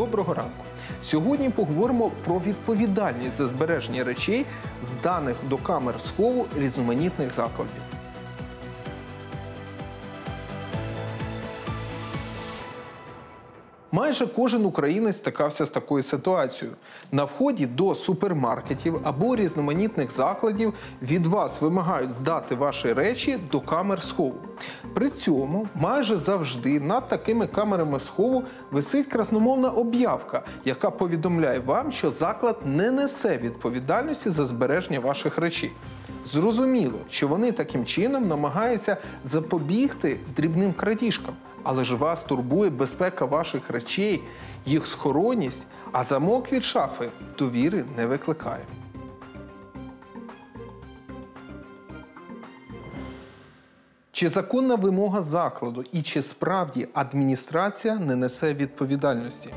Доброго ранку. Сьогодні поговоримо про відповідальність за збереження речей, зданих до камер схову різноманітних закладів. Майже кожен українець стикався з такою ситуацією. На вході до супермаркетів або різноманітних закладів від вас вимагають здати ваші речі до камер схову. При цьому майже завжди над такими камерами схову висить красномовна об'явка, яка повідомляє вам, що заклад не несе відповідальності за збереження ваших речей. Зрозуміло, що вони таким чином намагаються запобігти дрібним крадіжкам. Але ж вас турбує безпека ваших речей, їх схоронність, а замок від шафи довіри не викликає. Чи законна вимога закладу і чи справді адміністрація не несе відповідальності?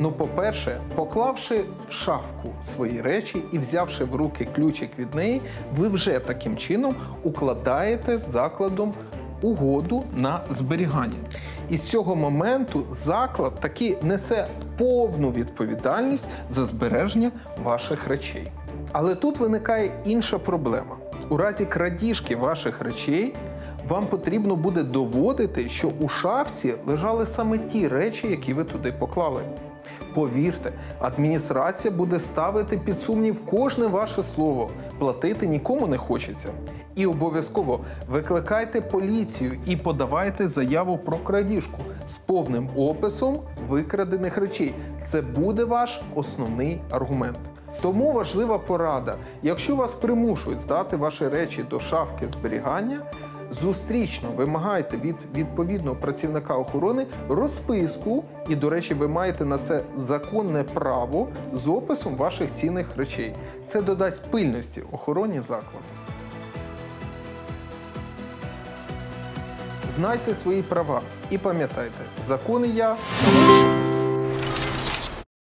Ну, по-перше, поклавши в шафку свої речі і взявши в руки ключик від неї, ви вже таким чином укладаєте з закладом угоду на зберігання. І з цього моменту заклад таки несе повну відповідальність за збереження ваших речей. Але тут виникає інша проблема. У разі крадіжки ваших речей вам потрібно буде доводити, що у шафці лежали саме ті речі, які ви туди поклали. Повірте, адміністрація буде ставити під сумнів кожне ваше слово. Платити нікому не хочеться. І обов'язково викликайте поліцію і подавайте заяву про крадіжку з повним описом викрадених речей. Це буде ваш основний аргумент. Тому важлива порада: якщо вас примушують здати ваші речі до шафки зберігання, зустрічно вимагайте від відповідного працівника охорони розписку, і, до речі, ви маєте на це законне право з описом ваших цінних речей. Це додасть пильності охороні закладу. Знайте свої права і пам'ятайте, закони я.